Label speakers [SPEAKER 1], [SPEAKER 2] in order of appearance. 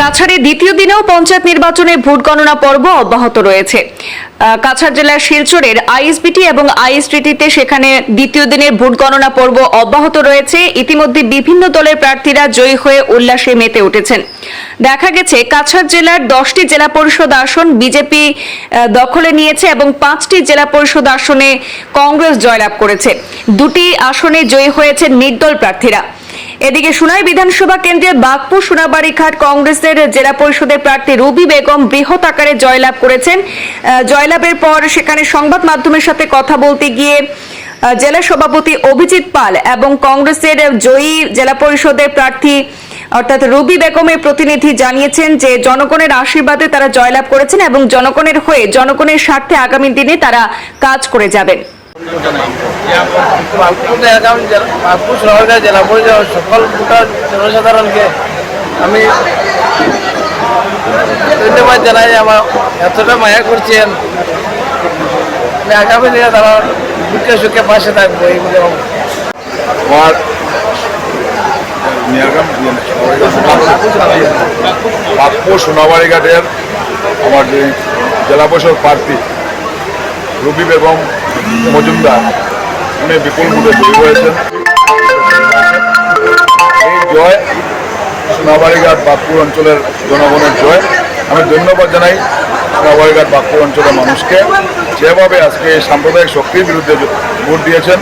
[SPEAKER 1] কাছাড়ে দ্বিতীয় দিনেও পঞ্চায়েত নির্বাচনে ভোট গণনা পর্ব অব্যাহত রয়েছে। কাছাড় জেলার শিলচরের আইএসবিটি এবং আইএসটিটিতে সেখানে দ্বিতীয় দিনের ভোট গণনা পর্ব অব্যাহত রয়েছে। ইতিমধ্যে বিভিন্ন দলের প্রার্থীরা জয়ী হয়ে উল্লাসে মেতে উঠেছেন। দেখা গেছে, কাছাড় জেলার দশটি জেলা পরিষদ আসন বিজেপি দখলে নিয়েছে এবং পাঁচটি জেলা পরিষদ আসনে কংগ্রেস জয়লাভ করেছে। দুটি আসনে জয়ী হয়েছে নির্দল প্রার্থীরা। এদিকে সুনাই বিধানসভা কেন্দ্রের বাগপুর সোনাবাড়িঘাট কংগ্রেসের জেলা পরিষদের প্রার্থী রুবি বেগম বৃহৎ আকারে জয়লাভ করেছেন। জয়লাভের পর সেখানে সংবাদ মাধ্যমের সাথে কথা বলতে গিয়ে জেলা সভাপতি অভিজিৎ পাল এবং কংগ্রেসের জয়ী জেলা পরিষদের প্রার্থী, অর্থাৎ রুবি বেগমের প্রতিনিধি জানিয়েছেন যে জনগণের আশীর্বাদে তারা জয়লাভ করেছেন এবং জনগণের হয়ে, জনগণের স্বার্থে আগামী দিনে তারা কাজ করে যাবেন।
[SPEAKER 2] জেলা পরিষদ সকল ভোটার জনসাধারণকে আমি ধন্যবাদ জানাই আমার এতটা মায়া করছেন আমি আগামী দিনে তারা দুঃখে সুখে পাশে থাকব এইগুলো
[SPEAKER 3] আমার নিয়াগাম বাপ্পু সোনাবাড়ি ঘাটের আমার যে জেলা পরিষদ প্রার্থী রবি বেগম মজুমদার, উনি বিপুল ভোটে জয়ী হয়েছেন। এই জয় সোনাবাড়িঘাট বাঁকপুর অঞ্চলের জনগণের জয়। আমি ধন্যবাদ জানাই সোনাবাড়িঘাট বাঁকপুর অঞ্চলের মানুষকে, যেভাবে আজকে এই সাম্প্রদায়িক শক্তির বিরুদ্ধে ভোট দিয়েছেন।